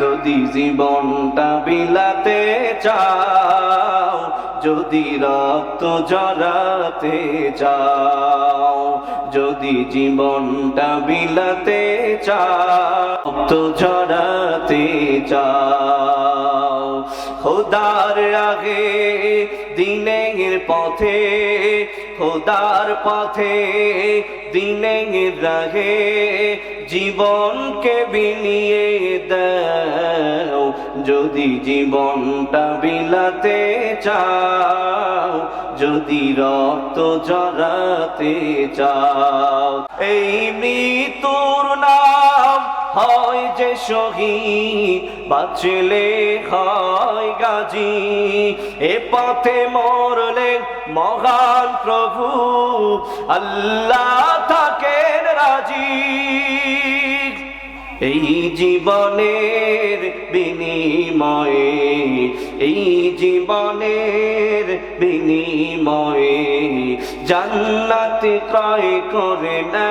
যদি জীবনটা বিলাতে চাও, যদি রক্ত জড়াতে চাও, যদি জীবনটা বিলাতে চাও, রক্ত জড়াতে চাও। খোদার আগে, দিনের পথে, খোদার পথে, দিনের রাগে জীবনকে বিনিয়ে দাও। যদি জীবনটা বিলাতে চাও, যদি রক্ত জড়াতে চাও, এই হয় যে শহীদ বাঁচলে হয় গাজী। এ পথে মরলে মহান প্রভু, আল্লাহ থাকেন রাজি। এই জীবনের বিনিময়ে, এই জীবনের বিনিময়ে জান্নাত ক্রয় করে না